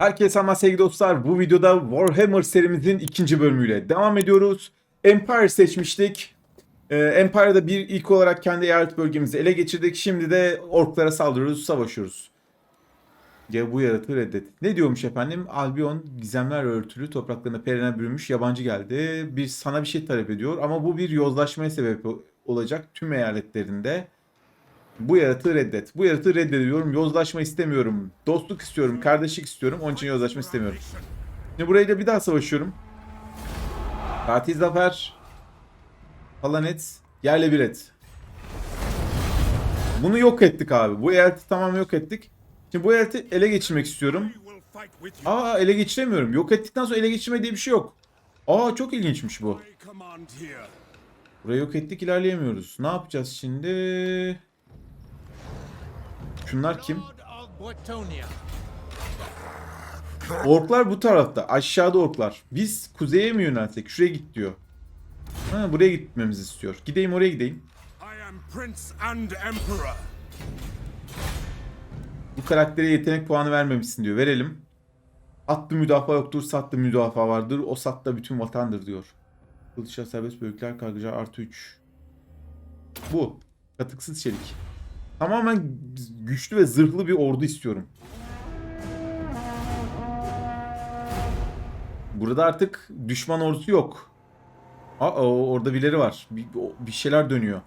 Herkese selam sevgili dostlar. Bu videoda Warhammer serimizin ikinci bölümüyle devam ediyoruz. Empire seçmiştik. Ee, Empire'da bir ilk olarak kendi eyalet bölgemizi ele geçirdik. Şimdi de orklara saldırıyoruz, savaşıyoruz. Ya bu yaratığı reddet. Ne diyormuş efendim? Albion gizemler örtülü topraklarına perine bürünmüş yabancı geldi. Bir sana bir şey talep ediyor ama bu bir yozlaşmaya sebep olacak tüm eyaletlerinde. Bu yaratığı reddet. Bu yaratığı reddediyorum. Yozlaşma istemiyorum. Dostluk istiyorum. Kardeşlik istiyorum. Onun için yozlaşma istemiyorum. Şimdi burayla bir daha savaşıyorum. Fatih Zafer. Falan et. Yerle bir et. Bunu yok ettik abi. Bu eyaleti tamamen yok ettik. Şimdi bu eyaleti ele geçirmek istiyorum. Aa ele geçiremiyorum. Yok ettikten sonra ele geçirme diye bir şey yok. Aa çok ilginçmiş bu. Burayı yok ettik ilerleyemiyoruz. Ne yapacağız şimdi? Şunlar kim? Orklar bu tarafta. Aşağıda orklar. Biz kuzeye mi yönelsek? Şuraya git diyor. Ha, buraya gitmemizi istiyor. Gideyim oraya gideyim. Bu karaktere yetenek puanı vermemişsin diyor. Verelim. Atlı müdafaa yoktur, satlı müdafaa vardır. O satta bütün vatandır diyor. Kılıçlar serbest bölükler, kargıca artı 3. Bu. Katıksız çelik. Tamamen güçlü ve zırhlı bir ordu istiyorum. Burada artık düşman ordusu yok. Aa, orada birileri var. Bir, bir şeyler dönüyor.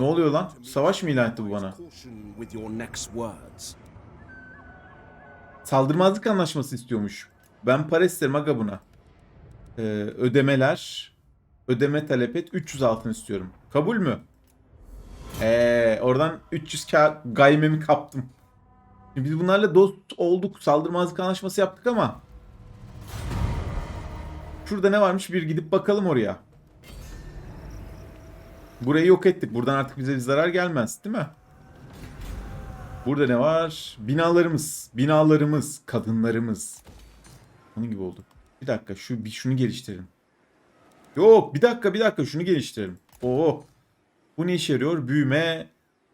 Ne oluyor lan? Savaş mı ilan etti bu bana? Saldırmazlık anlaşması istiyormuş. Ben para isterim aga buna. Ee, ödemeler. Ödeme talep et. 300 altın istiyorum. Kabul mü? Ee, oradan 300 ka gaymemi kaptım. Biz bunlarla dost olduk. Saldırmazlık anlaşması yaptık ama. Şurada ne varmış bir gidip bakalım oraya. Burayı yok ettik. Buradan artık bize bir zarar gelmez değil mi? Burada ne var? Binalarımız, binalarımız, kadınlarımız. Onun gibi oldu. Bir dakika şu bir şunu geliştirelim. Yok bir dakika bir dakika şunu geliştirelim. Oo. Bu ne işe yarıyor? Büyüme,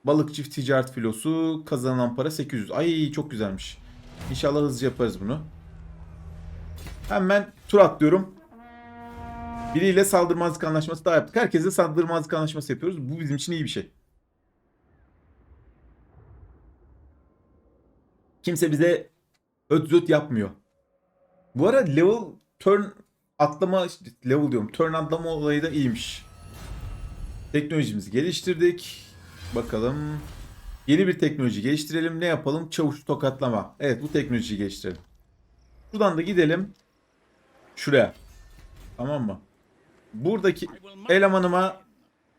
balık çift ticaret filosu, kazanılan para 800. Ay çok güzelmiş. İnşallah hızlıca yaparız bunu. Hemen tur atlıyorum. Biriyle saldırmazlık anlaşması daha yaptık. Herkese saldırmazlık anlaşması yapıyoruz. Bu bizim için iyi bir şey. Kimse bize öt zöt yapmıyor. Bu ara level turn atlama işte level diyorum. Turn atlama olayı da iyiymiş. Teknolojimizi geliştirdik. Bakalım. Yeni bir teknoloji geliştirelim. Ne yapalım? Çavuş tokatlama. Evet bu teknolojiyi geliştirelim. Buradan da gidelim. Şuraya. Tamam mı? Buradaki elemanıma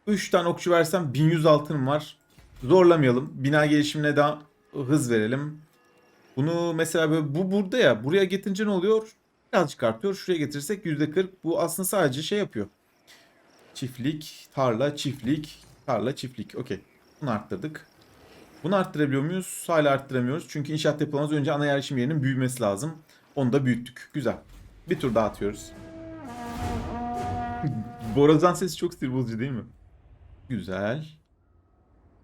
3 tane okçu versem 1100 altınım var. Zorlamayalım. Bina gelişimine daha hız verelim. Bunu mesela böyle bu burada ya buraya getirince ne oluyor? Birazcık artıyor. Şuraya getirirsek %40. Bu aslında sadece şey yapıyor. Çiftlik, tarla, çiftlik, tarla, çiftlik. Okey. Bunu arttırdık. Bunu arttırabiliyor muyuz? Hala arttıramıyoruz. Çünkü inşaat yapılamaz önce ana yerleşim yerinin büyümesi lazım. Onu da büyüttük. Güzel. Bir tur daha atıyoruz. Borazan sesi çok sinir bozucu değil mi? Güzel.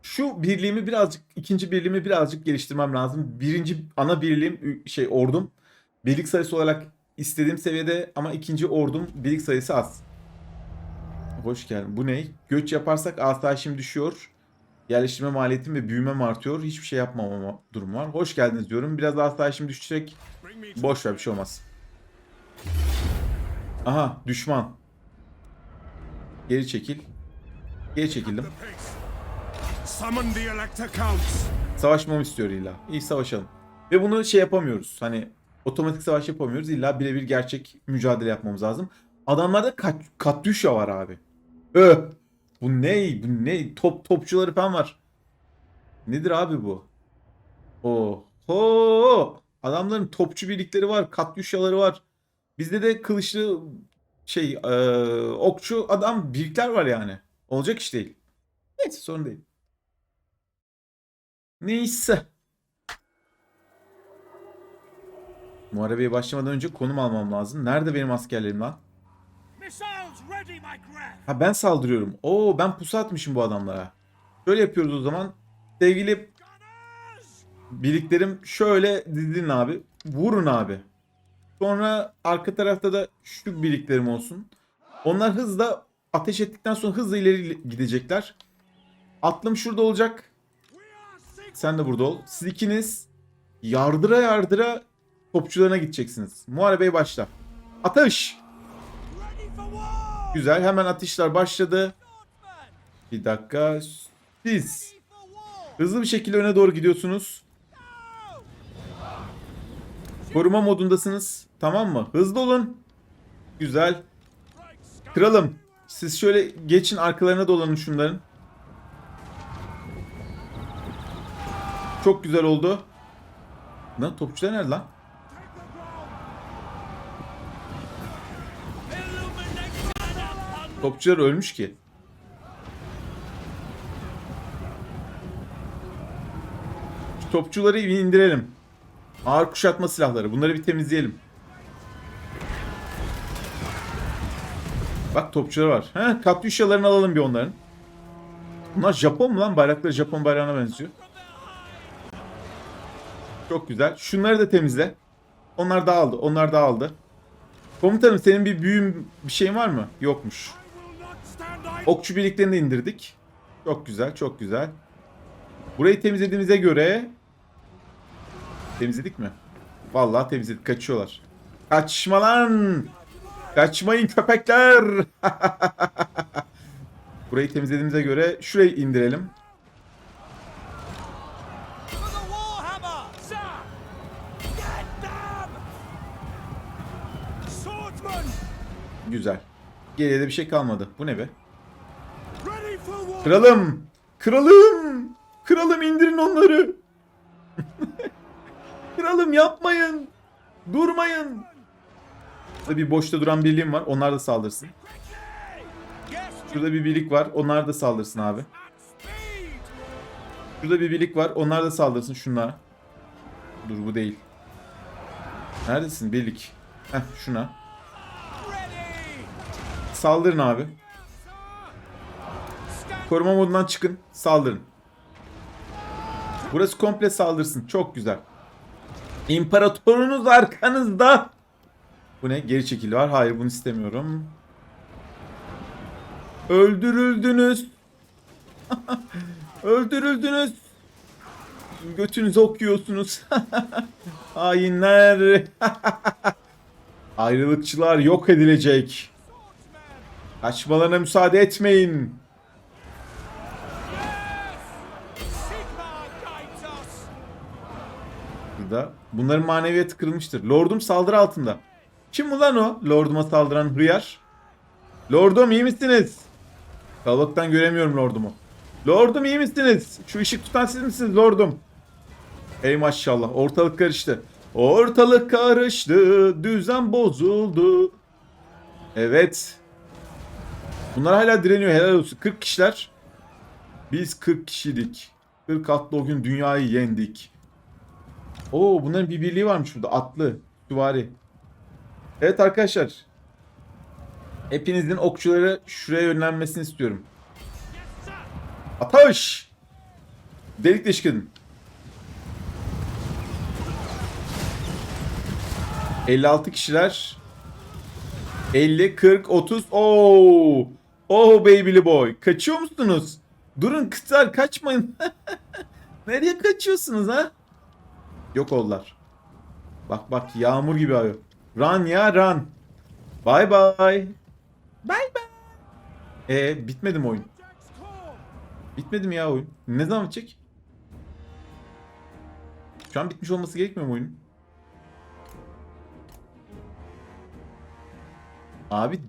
Şu birliğimi birazcık, ikinci birliğimi birazcık geliştirmem lazım. Birinci ana birliğim, şey ordum. Birlik sayısı olarak istediğim seviyede ama ikinci ordum birlik sayısı az. Hoş geldin. Bu ne? Göç yaparsak asayişim düşüyor. Yerleştirme maliyetim ve büyümem artıyor. Hiçbir şey yapmamama durum var. Hoş geldiniz diyorum. Biraz asayişim düşecek. Boş ver bir şey olmaz. Aha düşman. Geri çekil. Geri çekildim. Savaşmamı istiyor illa. İyi savaşalım. Ve bunu şey yapamıyoruz. Hani otomatik savaş yapamıyoruz. İlla birebir gerçek mücadele yapmamız lazım. Adamlarda kat, katyuşa var abi. Ö. Bu ne? Bu ne? Top topçuları falan var. Nedir abi bu? Oho. Adamların topçu birlikleri var. Katyuşaları var. Bizde de kılıçlı şey eee, okçu adam birlikler var yani. Olacak iş değil. Neyse sorun değil. Neyse. Muharebeye başlamadan önce konum almam lazım. Nerede benim askerlerim lan? Ha ben saldırıyorum. Oo ben pusu atmışım bu adamlara. Şöyle yapıyoruz o zaman. Sevgili! Birliklerim şöyle dizilin abi. Vurun abi. Sonra arka tarafta da şu birliklerim olsun. Onlar hızla ateş ettikten sonra hızla ileri gidecekler. Atlım şurada olacak. Sen de burada ol. Siz ikiniz yardıra yardıra topçularına gideceksiniz. Muharebeye başla. Atış! Güzel. Hemen atışlar başladı. Bir dakika. Siz hızlı bir şekilde öne doğru gidiyorsunuz. Koruma modundasınız. Tamam mı? Hızlı olun. Güzel. Kralım. Siz şöyle geçin arkalarına dolanın şunların. Çok güzel oldu. Lan topçular nerede lan? Topçular ölmüş ki. Şu topçuları indirelim. Ağır kuşatma silahları. Bunları bir temizleyelim. Bak topçular var. He, katyuşalarını alalım bir onların. Bunlar Japon mu lan? Bayrakları Japon bayrağına benziyor. Çok güzel. Şunları da temizle. Onlar da aldı. Onlar da aldı. Komutanım senin bir büyüm bir şeyin var mı? Yokmuş. Okçu birliklerini indirdik. Çok güzel, çok güzel. Burayı temizlediğimize göre... Temizledik mi? Vallahi temizledik. Kaçıyorlar. Kaçma lan! Kaçmayın köpekler! Burayı temizlediğimize göre şurayı indirelim. Güzel. Geriye de bir şey kalmadı. Bu ne be? Kralım! Kralım! Kralım indirin onları! Kralım yapmayın! Durmayın! Burada bir boşta duran birliğim var. Onlar da saldırsın. Şurada bir birlik var. Onlar da saldırsın abi. Şurada bir birlik var. Onlar da saldırsın şunlara. Dur bu değil. Neredesin birlik? Heh şuna. Saldırın abi. Koruma modundan çıkın. Saldırın. Burası komple saldırsın. Çok güzel. İmparatorunuz arkanızda. Bu ne? Geri çekil var. Hayır bunu istemiyorum. Öldürüldünüz. Öldürüldünüz. Götünüzü okuyorsunuz. Hainler. Ayrılıkçılar yok edilecek. Kaçmalarına müsaade etmeyin. Burada. Bunların maneviyatı kırılmıştır. Lordum saldırı altında. Kim ulan o? Lorduma saldıran hıyar. Lordum iyi misiniz? Kalabalıktan göremiyorum lordumu. Lordum iyi misiniz? Şu ışık tutan siz misiniz lordum? Ey maşallah ortalık karıştı. Ortalık karıştı. Düzen bozuldu. Evet. Bunlar hala direniyor helal olsun. 40 kişiler. Biz 40 kişiydik. 40 atlı o gün dünyayı yendik. Oo bunların bir birliği varmış burada. Atlı, süvari. Evet arkadaşlar. Hepinizin okçuları şuraya yönlenmesini istiyorum. Ateş! Delik deşik edin. 56 kişiler. 50, 40, 30. Oo! Oh babyli boy. Kaçıyor musunuz? Durun kızlar kaçmayın. Nereye kaçıyorsunuz ha? Yok oldular. Bak bak yağmur gibi ayı. Run ya run. Bye bye. Bye bye. Ee bitmedi mi oyun? Bitmedi mi ya oyun? Ne zaman bitecek? Şu an bitmiş olması gerekmiyor mu oyunun? Abi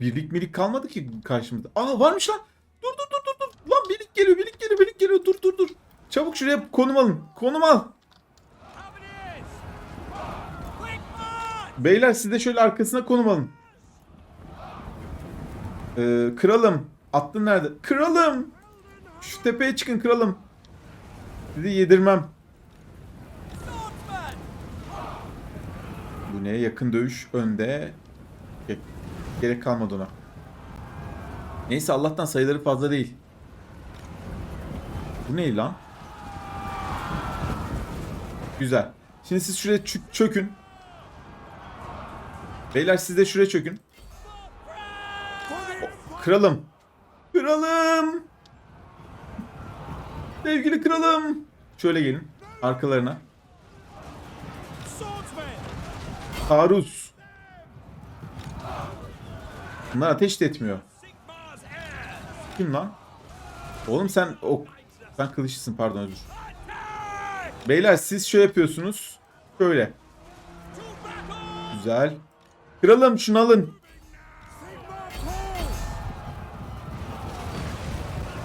birlik milik kalmadı ki karşımızda. Aa varmış lan. Dur dur dur dur dur. Lan birlik geliyor birlik geliyor birlik geliyor. Dur dur dur. Çabuk şuraya konum alın. Konum al. Beyler siz de şöyle arkasına konum alın. Ee, kralım. Aklın nerede? Kralım. Şu tepeye çıkın kralım. Sizi yedirmem. Bu ne? Yakın dövüş önde. Ge- Gerek kalmadı ona. Neyse Allah'tan sayıları fazla değil. Bu ne lan? Güzel. Şimdi siz şuraya çö- çökün. Beyler siz de şuraya çökün. Kralım. Kralım. Sevgili kralım. Şöyle gelin. Arkalarına. Taarruz. Bunlar ateş de etmiyor. Kim lan? Oğlum sen ok. Sen kılıçlısın pardon özür. Beyler siz şöyle yapıyorsunuz. Şöyle. Güzel. Kralım şunu alın.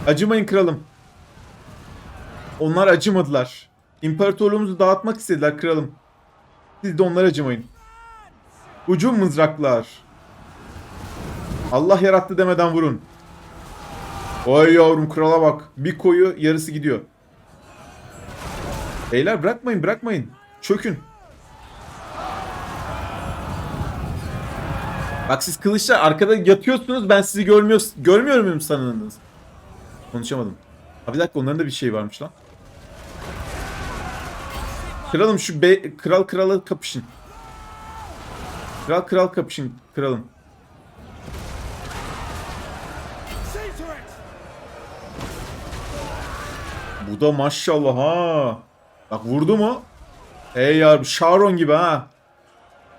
Acımayın kralım. Onlar acımadılar. İmparatorluğumuzu dağıtmak istediler kralım. Siz de onlara acımayın. Ucum mızraklar. Allah yarattı demeden vurun. Oy yavrum krala bak. Bir koyu yarısı gidiyor. Beyler bırakmayın bırakmayın. Çökün. Bak siz kılıçlar arkada yatıyorsunuz ben sizi görmüyor, görmüyor muyum sanırdınız? Konuşamadım. Ha bir dakika onların da bir şey varmış lan. Kralım şu be kral krala kapışın. Kral kral kapışın kralım. Bu da maşallah ha. Bak vurdu mu? Ey ya Sharon gibi ha.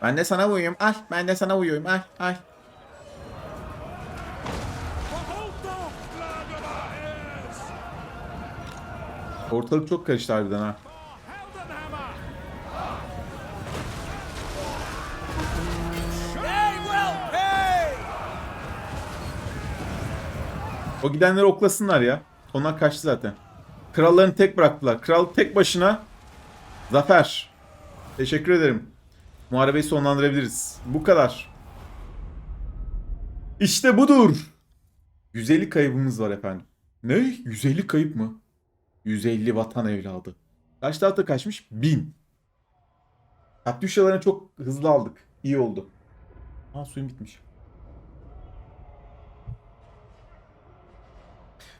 Ben de sana uyuyorum. Ay ben de sana uyuyorum. Ay ay. Ortalık çok karıştı harbiden ha. O gidenleri oklasınlar ya. Onlar kaçtı zaten. Krallarını tek bıraktılar. Kral tek başına. Zafer. Teşekkür ederim. Muharebeyi sonlandırabiliriz. Bu kadar. İşte budur. 150 kaybımız var efendim. Ne? 150 kayıp mı? 150 vatan evladı. Kaç tahta kaçmış? 1000. Katyuşalarını çok hızlı aldık. İyi oldu. Ha suyum bitmiş.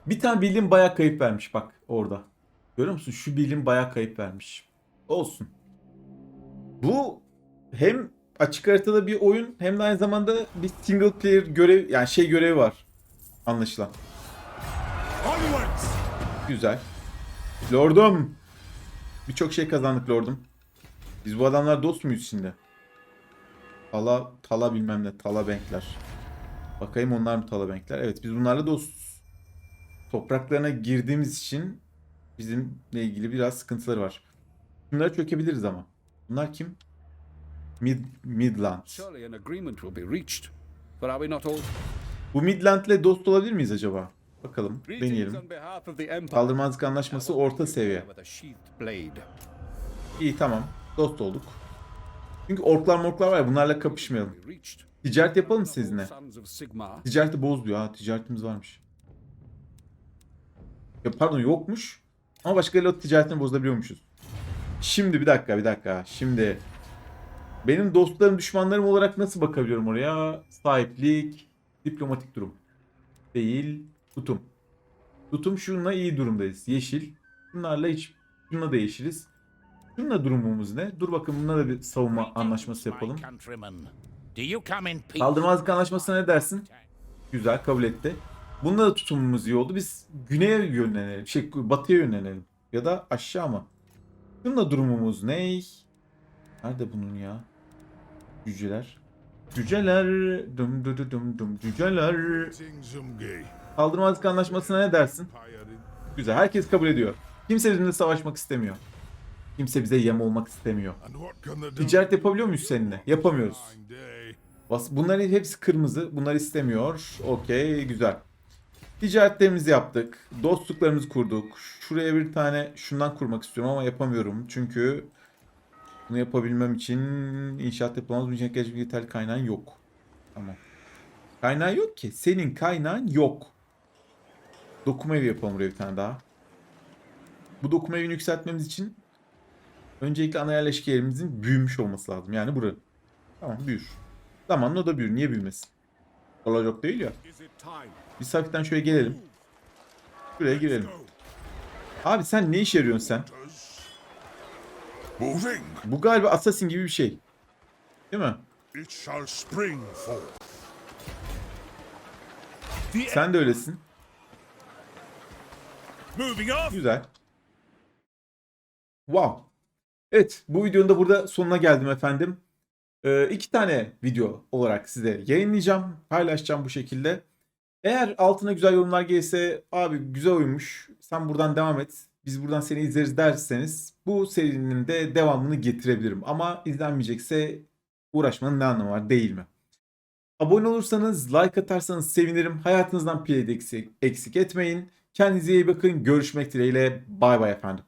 Bir tane bildiğim bayağı kayıp vermiş bak orada. Görüyor musun? Şu bilim bayağı kayıp vermiş. Olsun. Bu hem açık haritada bir oyun hem de aynı zamanda bir single player görev yani şey görevi var. Anlaşılan. Güzel. Lordum. Birçok şey kazandık lordum. Biz bu adamlar dost muyuz şimdi? Tala, tala bilmem ne. Tala bankler. Bakayım onlar mı tala bankler? Evet biz bunlarla dostuz. Topraklarına girdiğimiz için bizimle ilgili biraz sıkıntıları var. Bunları çökebiliriz ama. Bunlar kim? Mid, Midland. Surely an agreement will be reached. But are we not all Bu Midland'le dost olabilir miyiz acaba? Bakalım. Deneyelim. Saldırmazlık anlaşması orta seviye. İyi tamam. Dost olduk. Çünkü orklar morklar var ya bunlarla kapışmayalım. Ticaret yapalım sizinle. Ticareti boz diyor. Ha ticaretimiz varmış. Ya pardon yokmuş. Ama başkalarıyla ticaretini bozabiliyormuşuz. Şimdi bir dakika bir dakika. Şimdi benim dostlarım düşmanlarım olarak nasıl bakabiliyorum oraya? Sahiplik, diplomatik durum. Değil, tutum. Tutum şununla iyi durumdayız. Yeşil. Bunlarla hiç şununla da yeşiliz. Şununla durumumuz ne? Dur bakın bununla da bir savunma anlaşması yapalım. Saldırmazlık anlaşmasına ne dersin? Güzel kabul etti. Bunda da tutumumuz iyi oldu. Biz güneye yönlenelim. Şey batıya yönlenelim. Ya da aşağı mı? Bununla durumumuz ne? Nerede bunun ya? Cüceler. Cüceler. Dum dum dum dum. Cüceler. Tingzumgi. Saldırmazlık anlaşmasına ne dersin? Güzel. Herkes kabul ediyor. Kimse bizimle savaşmak istemiyor. Kimse bize yem olmak istemiyor. Ticaret yapabiliyor muyuz seninle? Yapamıyoruz. Bunların hepsi kırmızı. Bunlar istemiyor. Okey güzel. Ticaretlerimizi yaptık. Dostluklarımızı kurduk. Şuraya bir tane şundan kurmak istiyorum ama yapamıyorum. Çünkü bunu yapabilmem için inşaat yapılamaz. Bu için gerçekten yeterli kaynağın yok. Tamam. Kaynağı yok ki. Senin kaynağın yok. Dokuma evi yapalım buraya bir tane daha. Bu dokuma evini yükseltmemiz için öncelikle ana yerleşke yerimizin büyümüş olması lazım. Yani burası. Tamam büyür. Zamanla o da büyür. Niye büyümesin? Olacak değil ya. Biz hafiften şöyle gelelim. Şuraya girelim. Abi sen ne iş yarıyorsun sen? Moving. Bu galiba Assassin gibi bir şey. Değil mi? It shall spring forth. Sen de öylesin. Moving off. Güzel. Wow. Evet bu videonun da burada sonuna geldim efendim. Ee, iki tane video olarak size yayınlayacağım. Paylaşacağım bu şekilde. Eğer altına güzel yorumlar gelirse abi güzel oyunmuş sen buradan devam et biz buradan seni izleriz derseniz bu serinin de devamını getirebilirim. Ama izlenmeyecekse uğraşmanın ne anlamı var değil mi? Abone olursanız, like atarsanız sevinirim. Hayatınızdan piyade eksik, eksik etmeyin. Kendinize iyi bakın. Görüşmek dileğiyle. Bay bay efendim.